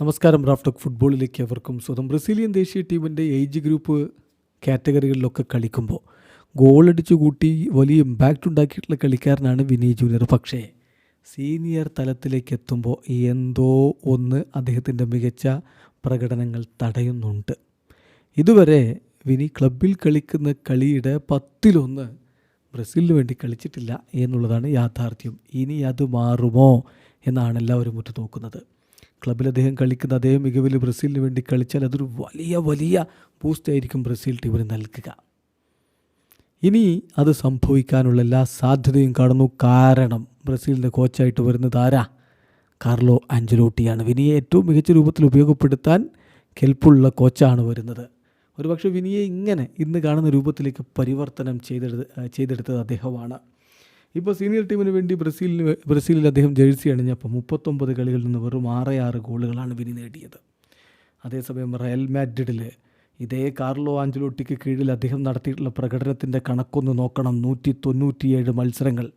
നമസ്കാരം റാഫ്റ്റോക്ക് ഫുട്ബോളിലേക്ക് അവർക്കും സ്വന്തം ബ്രസീലിയൻ ദേശീയ ടീമിന്റെ ഏജ് ഗ്രൂപ്പ് കാറ്റഗറികളിലൊക്കെ കളിക്കുമ്പോൾ ഗോളടിച്ചു കൂട്ടി വലിയ ഇമ്പാക്റ്റ് ഉണ്ടാക്കിയിട്ടുള്ള കളിക്കാരനാണ് വിനി ജൂനിയർ. പക്ഷേ സീനിയർ തലത്തിലേക്ക് എത്തുമ്പോൾ എന്തോ ഒന്ന് അദ്ദേഹത്തിന്റെ മികച്ച പ്രകടനങ്ങൾ തടയുന്നുണ്ട്. ഇതുവരെ വിനി ക്ലബിൽ കളിക്കുന്ന കളിയുടെ പത്തിലൊന്ന് ബ്രസീലിന് വേണ്ടി കളിച്ചിട്ടില്ല എന്നുള്ളതാണ് യാഥാർത്ഥ്യം. ഇനി അത് മാറുമോ എന്നാണ് എല്ലാവരും ഉറ്റുനോക്കുന്നത്. ക്ലബിൽ അദ്ദേഹം കളിക്കുന്ന അതേ മികവിൽ ബ്രസീലിന് വേണ്ടി കളിച്ചാൽ അതൊരു വലിയ വലിയ ബൂസ്റ്റ് ആയിരിക്കും ബ്രസീൽ ടീമിന് നൽകുക. ഇനി അത് സംഭവിക്കാനുള്ള എല്ലാ സാധ്യതയും കാണുന്നു. കാരണം ബ്രസീലിന്റെ കോച്ചായിട്ട് വരുന്നത് ആരാ? കാർലോ ആഞ്ചലോട്ടിയാണ് വിനിയെ ഏറ്റവും മികച്ച രൂപത്തിൽ ഉപയോഗപ്പെടുത്താൻ കെൽപ്പുള്ള കോച്ചാണ് വരുന്നത്. ഒരുപക്ഷെ വിനിയെ ഇങ്ങനെ ഇന്ന് കാണുന്ന രൂപത്തിലേക്ക് പരിവർത്തനം ചെയ്തെടുത്ത് ചെയ്തെടുത്തത് അദ്ദേഹമാണ്. ഇപ്പോൾ സീനിയർ ടീമിന് വേണ്ടി ബ്രസീലിന് ബ്രസീലിൽ അദ്ദേഹം ജേഴ്സി അണിഞ്ഞപ്പോൾ മുപ്പത്തൊമ്പത് കളികളിൽ നിന്ന് വെറും ആറ് ആറ് ഗോളുകളാണ് വിനി നേടിയത്. അതേസമയം റയൽ മാഡ്രിഡിൽ ഇതേ കാർലോ ആഞ്ചലോട്ടിക്ക് കീഴിൽ അദ്ദേഹം നടത്തിയിട്ടുള്ള പ്രകടനത്തിന്റെ കണക്കൊന്ന് നോക്കണം. നൂറ്റി തൊണ്ണൂറ്റിയേഴ് മത്സരങ്ങൾ.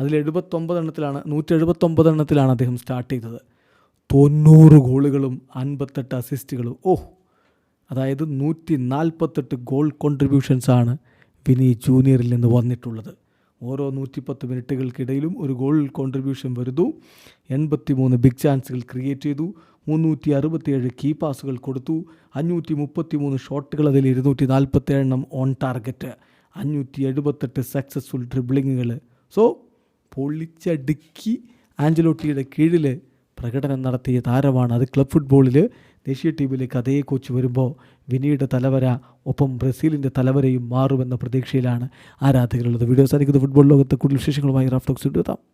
അതിൽ എഴുപത്തൊമ്പത് എണ്ണത്തിലാണ് നൂറ്റി എഴുപത്തൊമ്പത് എണ്ണത്തിലാണ് അദ്ദേഹം സ്റ്റാർട്ട് ചെയ്തത്. തൊണ്ണൂറ് ഗോളുകളും അൻപത്തെട്ട് അസിസ്റ്റുകളും ഓ അതായത് നൂറ്റി നാൽപ്പത്തെട്ട് ഗോൾ കോൺട്രിബ്യൂഷൻസാണ് വിനി ജൂനിയറിൽ നിന്ന് വന്നിട്ടുള്ളത്. ഓരോ നൂറ്റിപ്പത്ത് മിനിറ്റുകൾക്കിടയിലും ഒരു ഗോൾ കോൺട്രിബ്യൂഷൻ വരുന്നു. എൺപത്തി മൂന്ന് ബിഗ് ചാൻസുകൾ ക്രിയേറ്റ് ചെയ്തു. മുന്നൂറ്റി അറുപത്തിയേഴ് കീ പാസുകൾ കൊടുത്തു. അഞ്ഞൂറ്റി മുപ്പത്തി മൂന്ന് ഷോട്ടുകൾ അതിൽ ഇരുന്നൂറ്റി നാൽപ്പത്തി എണ്ണം ഓൺ ടാർഗറ്റ് അഞ്ഞൂറ്റി എഴുപത്തെട്ട് സക്സസ്ഫുൾ ഡ്രിബ്ലിങ്ങുകൾ സോ പൊളിച്ചടുക്കി ആഞ്ചലോട്ടിയുടെ കീഴിൽ പ്രകടനം നടത്തിയ താരമാണ് അത് ക്ലബ് ഫുട്ബോളിൽ ദേശീയ ടീമിലേക്ക് അതേ കോച്ച് വരുമ്പോൾ വിനിയുടെ തലവര ഒപ്പം ബ്രസീലിന്റെ തലവരയും മാറുമെന്ന പ്രതീക്ഷയിലാണ് ആരാധകരുള്ളത്. വീഡിയോ സാധിക്കുന്നത് ഫുട്ബോൾ ലോകത്ത് കൂടുതൽ വിശേഷങ്ങളുമായി റാഫ്റ്റോക്സ് എത്താം.